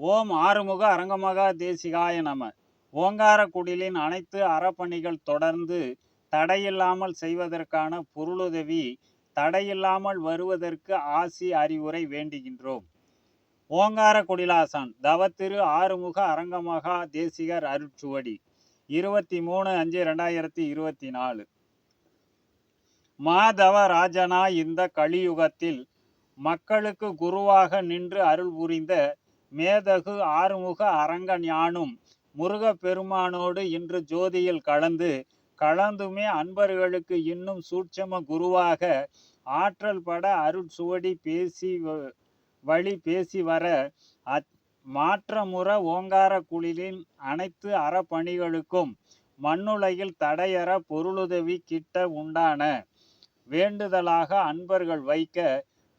ஓம் ஆறுமுக அரங்கமகா தேசிகாய நம. ஓங்கார குடிலின் அனைத்து அறப்பணிகள் தொடர்ந்து தடையில்லாமல் செய்வதற்கான பொருளுதவி தடையில்லாமல் வருவதற்கு ஆசி அறிவுரை வேண்டுகின்றோம். ஓங்கார குடிலாசான் தவத்திரு ஆறுமுக அரங்கமகா தேசிகர் அருட்சுவடி இருபத்தி மூணு அஞ்சு ரெண்டாயிரத்தி இருபத்தி நாலு மாதவ ராஜனா இந்த கலியுகத்தில் மக்களுக்கு குருவாக நின்று அருள் புரிந்த மேதகு ஆறுமுக அரங்க ஞானும் முருகப் பெருமானோடு இன்று ஜோதியில் கலந்து கலந்துமே அன்பர்களுக்கு இன்னும் சூட்சம குருவாக ஆற்றல் பட அருட்சுவடி பேசி வ- வழி பேசி வர அத் மாற்றமுற ஓங்கார குழிலின் அனைத்து அறப்பணிகளுக்கும் மண்ணுலகில் தடையற பொருளுதவி கிட்ட உண்டான வேண்டுதலாக அன்பர்கள் வைக்க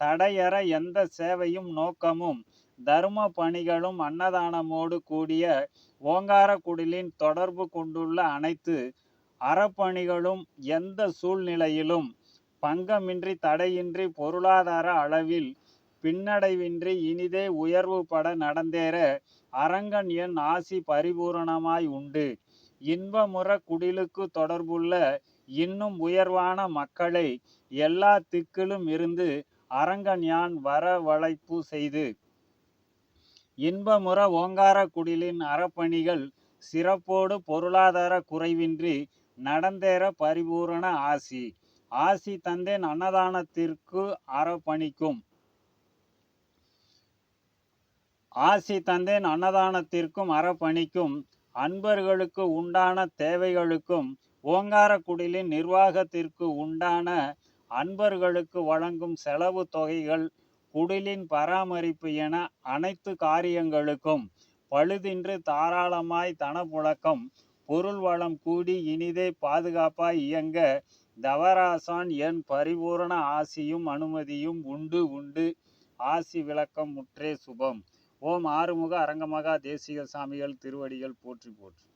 தடையற எந்த சேவையும் நோக்கமும் தர்ம பணிகளும் அன்னதானமோடு கூடிய ஓங்கார குடிலின் தொடர்பு கொண்டுள்ள அனைத்து அறப்பணிகளும் எந்த சூழ்நிலையிலும் பங்கமின்றி தடையின்றி பொருளாதார அளவில் பின்னடைவின்றி இனிதே உயர்வு பட நடந்தேற அரங்கன் என் ஆசி பரிபூரணமாய் உண்டு. இன்பமுற குடிலுக்கு தொடர்புள்ள இன்னும் உயர்வான மக்களை எல்லா திக்கிலும் இருந்து அரங்கன் யான் வரவழைப்பு செய்து இன்பமுற ஓங்கார குடிலின் அறப்பணிகள் சிறப்போடு பொருளாதார குறைவின்றி நடந்தேற பரிபூரண ஆசி. ஆசி தந்தேன் அன்னதானத்திற்கு அறப்பணிக்கும். ஆசி தந்தேன் அன்னதானத்திற்கும் அறப்பணிக்கும். அன்பர்களுக்கு உண்டான தேவைகளுக்கும் ஓங்கார குடிலின் நிர்வாகத்திற்கு உண்டான அன்பர்களுக்கு வழங்கும் செலவு தொகைகள் குடிலின் பராமரிப்பு என அனைத்து காரியங்களுக்கும் பழுதின்றி தாராளமாய் தனப்புழக்கம் பொருள் வளம் கூடி இனிதே பாதுகாப்பாய் இயங்க தவராசான் என் பரிபூரண ஆசியும் அனுமதியும் உண்டு உண்டு. ஆசி விளக்கம் முற்றே சுபம். ஓம் ஆறுமுக அரங்கமகா தேசிக சாமிகள் திருவடிகள் போற்றி போற்றி.